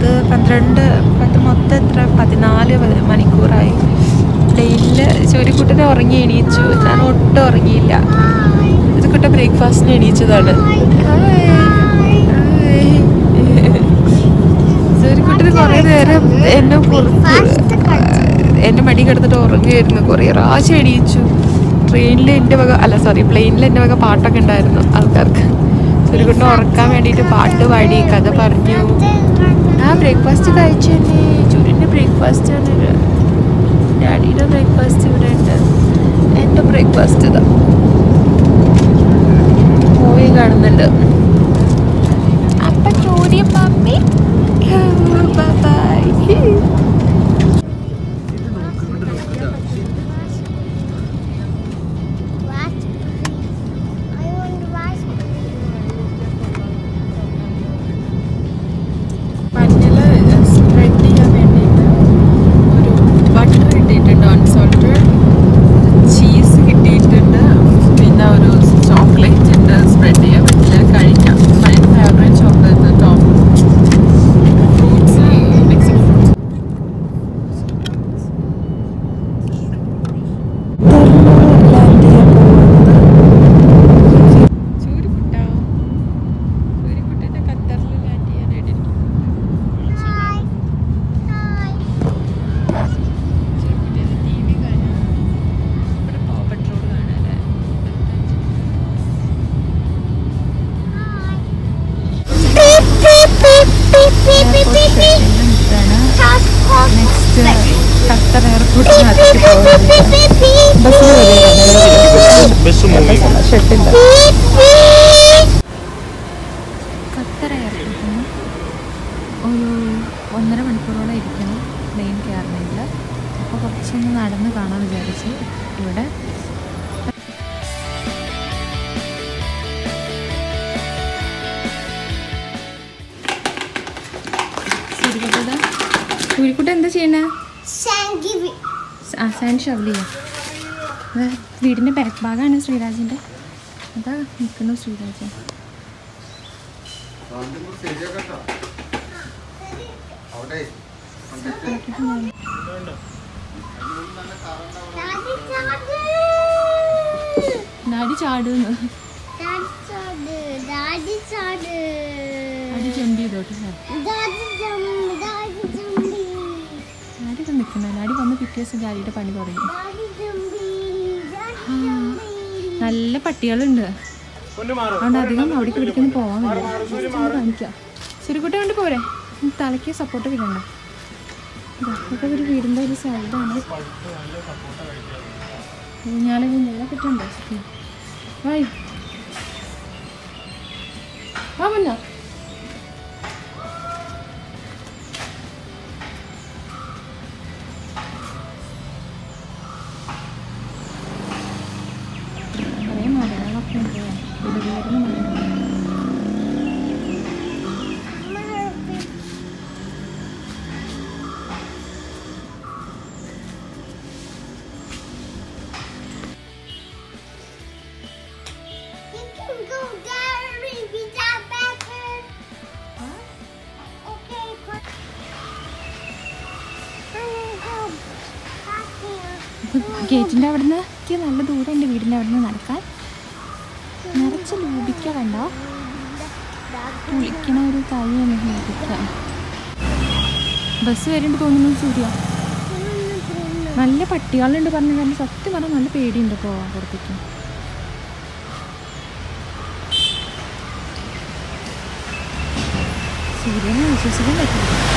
പത്ത് പന്ത്രണ്ട് പത്ത് മൊത്തം എത്ര? പതിനാല് പതി- മണിക്കൂറായി. പ്ലെയിനിൽ ചുരുക്കുട്ടനെ ഉറങ്ങി എണീച്ചു. ഞാൻ ഒട്ടും ഉറങ്ങിയില്ല. ഇത് കുട്ട ബ്രേക്ക്ഫാസ്റ്റിന് എണീച്ചതാണ്. ചുരുക്കുട്ടന് കുറേ നേരം എന്നെ എന്റെ മടി കിടന്നിട്ട് ഉറങ്ങുമായിരുന്നു കുറേ പ്രാവശ്യം എണീച്ചു. ട്രെയിനിൽ എന്റെ വക അല്ല സോറി പ്ലെയിനിൽ എന്റെ വക പാട്ടൊക്കെ ഉണ്ടായിരുന്നു ആൾക്കാർക്ക്. ചുരുക്കുട്ടിനെ ഉറക്കാൻ വേണ്ടിയിട്ട് പാട്ട് പാടി കഥ പറഞ്ഞു. ബ്രേക്ക്ഫാസ്റ്റ് കഴിച്ചു ചൂടിന്റെ ചുരുന്റെ ബ്രേക്ക്ഫാസ്റ്റ് ആണ്. ഇത്. ഡാഡിയുടെ ബ്രേക്ക്ഫാസ്റ്റ് ഇവിടെ ഉണ്ട്. എന്റെ ബ്രേക്ക്ഫാസ്റ്റ് ഇതാ. മൂവി കാണുന്നുണ്ട്. അപ്പം ചൂടിയ മമ്മി ഖത്തർ എയർപോർട്ടിനകത്ത് Beep, beep, beep, beep, beep, ബസ്സിൽ ബസ് മൂവിങ് ഷെട്ടില്ല beep, beep. ഖത്തർ എയർപോർട്ടിൽ നിന്ന് ഒരു ഒന്നര മണിക്കൂറോളം ഇരിക്കണം പ്ലെയിൻ കയറണമെങ്കിൽ അപ്പോൾ കുറച്ചൊന്ന് നടന്ന് കാണാൻ വിചാരിച്ചു ഇവിടെ സൂര്യക്കുട്ട എന്താ ചെയ്യണേ. ആ സാൻഡ് ഷവൽ ചെയ്യാം വീടിന്റെ ബാക്ക് ഭാഗമാണ് ശ്രീരാജിന്റെ അതാ നിൽക്കുന്നു ശ്രീരാജ്. നാടി ചാടുന്നു. ചെയ്തോട്ട്. സാർ നാടി നിൽക്കുന്നത് നിൽക്കുന്ന. നാടി വന്ന് പിറ്റേ ദിവസം ഡാഡിയുടെ പണി തുടങ്ങി. നല്ല പട്ടികളുണ്ട്. അതുകൊണ്ട് അധികം അവിടേക്ക് പിടിക്കുന്നു പോവാൻ കാണിക്കാം. ചെറുകുട്ടി കൊണ്ട് പോരെ. തലയ്ക്ക് സപ്പോർട്ട് കിട്ടണ്ട ഇതാ, ഇതൊക്കെ ഒരു വീടിന്റെ ഒരു സൈഡാണ് ഞാൻ നേരെ കിട്ടണ്ടോ ആ മുന്നോ here. ഗേറ്റിന്റെ അവിടെ നിന്ന് എനിക്ക് നല്ല ദൂരം എന്റെ വീടിന്റെ അവിടെ നിന്ന് നടക്കാൻ. നിറച്ച് ലൂപിക്ക കണ്ടോ? കുളിക്കണ ഒരു കാര്യമാണ് ലൂപിക്ക ബസ് വരുന്നുണ്ട് തോന്നുന്നു സൂര്യ. നല്ല പട്ടികളുണ്ട് പറഞ്ഞു കാരണം സത്യം പറഞ്ഞാൽ നല്ല പേടിയുണ്ട് പോവാൻ പുറത്തേക്ക്. സൂര്യനെ വിശ്വസിക്കാൻ പറ്റില്ല.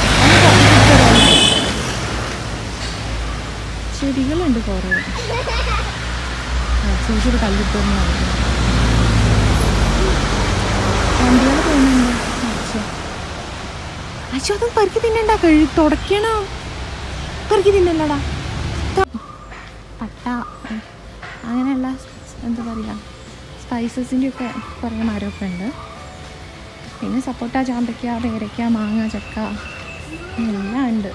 ചെടികളുണ്ട് കുറേ. ചേച്ചിയുടെ കല്ലിട്ടെന്ന് പറയുന്നത് വണ്ടികൾ പോകുന്നുണ്ട്. അച്ഛോ. അച്ഛോ അതും പെറുക്കി തിന്നണ്ട? കഴി തുടയ്ക്കണം. പെറുക്കി തിന്നല്ലടാ. പട്ട. അങ്ങനെയുള്ള എന്താ പറയുക സ്പൈസസിന്റെ ഒക്കെ കുറേ മരമൊക്കെ ഉണ്ട്. പിന്നെ സപ്പോട്ട ചാമ്പയ്ക്ക പേരയ്ക്ക മാങ്ങ ചക്ക എല്ലാം ഉണ്ട്.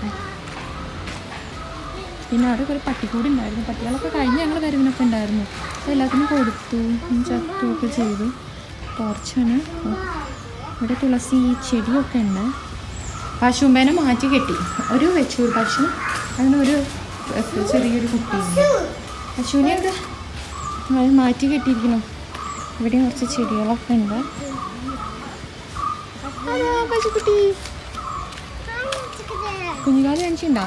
പിന്നെ അവിടെ ഒരു പട്ടിക്കൂടി ഉണ്ടായിരുന്നു. പട്ടികളൊക്കെ കഴിഞ്ഞ് ഞങ്ങൾ വരവിനൊക്കെ ഉണ്ടായിരുന്നു. എല്ലാത്തിനും കൊടുത്തു ചത്തു ഒക്കെ ചെയ്തു. ടോർച്ചാണ് ഇവിടെ തുളസി ചെടിയൊക്കെ ഉണ്ട്. പശുമ്പേനെ മാറ്റി കെട്ടി. ഒരു വെച്ചു പശു അതിന് ഒരു ചെറിയൊരു കുട്ടി. പശുവിനെ എന്താ? അത് മാറ്റി കെട്ടിയിരിക്കണം ഇവിടെ കുറച്ച് ചെടികളൊക്കെ ഉണ്ട്. പശുക്കുട്ടി. കുഞ്ഞുകാലി കാണിച്ചിട്ടുണ്ടോ?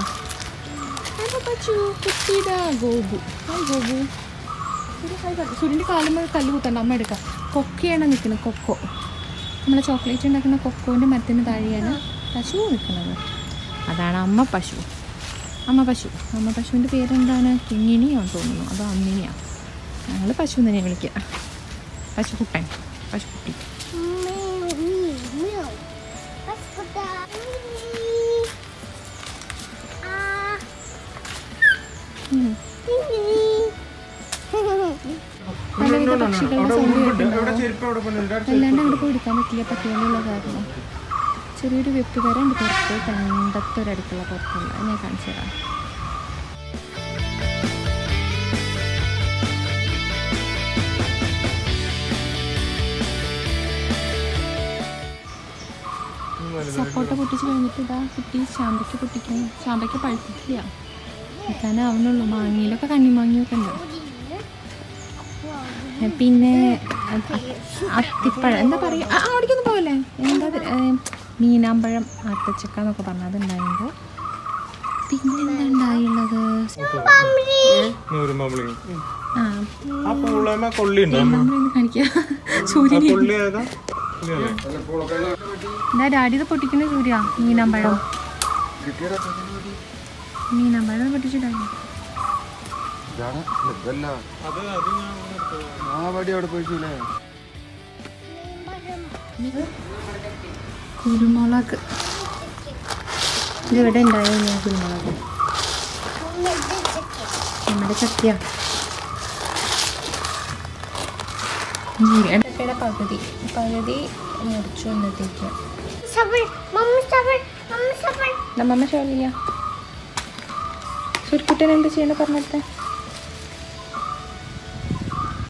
പശു കുട്ടിയുടെ ഗോപു. ഹായ് ഗോപു. ഒരു ഹായ് പറ. സൂര്യന്റെ കാലുമ്പോൾ കല്ല് കുത്തണ്ട അമ്മ എടുക്കാം. കൊക്കയാണ് നിൽക്കുന്നത്. കൊക്കോ. നമ്മൾ ചോക്ലേറ്റ് ഉണ്ടാക്കുന്ന കൊക്കോന്റെ മരത്തിന് താഴെയാണ് പശു നിൽക്കുന്നത്. അതാണ് അമ്മ പശു. അമ്മ പശു. അമ്മ പശുവിന്റെ പേരെന്താണ്? കിങ്ങിണിയാണെന്ന് തോന്നുന്നു. അതോ അമ്മിനിയാണ് ഞങ്ങൾ പശു തന്നെ വിളിക്കുക പശുക്കുട്ടൻ. പശുക്കുട്ടി. പക്ഷികളുടെ സൗണ്ട് കേൾക്കുന്നുണ്ടാവും അല്ലാണ്ട് അങ്ങോട്ട് പോയി എടുക്കാൻ പറ്റില്ല. പട്ടികളുള്ള കാരണം. ചെറിയൊരു വെപ്പ് വരെ ഉണ്ട് പുറത്ത്. പണ്ടത്തെ ഒരു അടുക്കള പുറത്തുള്ള. എന്നെ ഞാൻ കാണിച്ചു തരാം. സപ്പോട്ട പൊട്ടിച്ച് കഴിഞ്ഞിട്ട് ഇതാ കുട്ടി ചാമ്പയ്ക്ക് പൊട്ടിക്കുന്നു. ചാമ്പയ്ക്ക് പഴുത്തിട്ടില്ല. നിൽക്കാനാവുന്നുള്ളൂ മാങ്ങയിലൊക്കെ കണ്ണിമാങ്ങിയൊക്കെ ഉണ്ട്. പിന്നെ അത്തിപ്പഴം എന്താ പറയുക ആ അവിടേക്കൊന്നും പോകല്ലേ എന്താ മീനാമ്പഴം അത്തച്ചക്ക എന്നൊക്കെ പറഞ്ഞാൽ ഉണ്ടായിരുന്നു പിന്നെ എന്താ ഉണ്ടായുള്ളത് നൂറ് ആ ആ പൂളമ കൊള്ളി ഉണ്ടോ നമ്മളൊന്ന് കാണിക്കുക കൊള്ളി ഏതാ? ഇല്ലല്ലേ? എന്താ ഡാഡി ഇത് പൊട്ടിക്കുന്ന സൂര്യ മീനാമ്പഴം. മീനാമ്പഴം പൊട്ടിച്ചിട്ടാണ് അത് അത് ഞാൻ വടി അവിടെ പോയിട്ടില്ലേ കുരുമുളക്. ഇതിവിടെ ഉണ്ടായിരുന്നു കുരുമുളക്? നമ്മുടെ ചക്കിയ. ചക്കയുടെ പകുതി. പകുതി മുറിച്ചു വന്നിട്ടേക്ക്. നമ്മമ്മ ഷോലിയ സുരുക്കുട്ടൻ എന്ത് ചെയ്യണ പറഞ്ഞിട്ട്?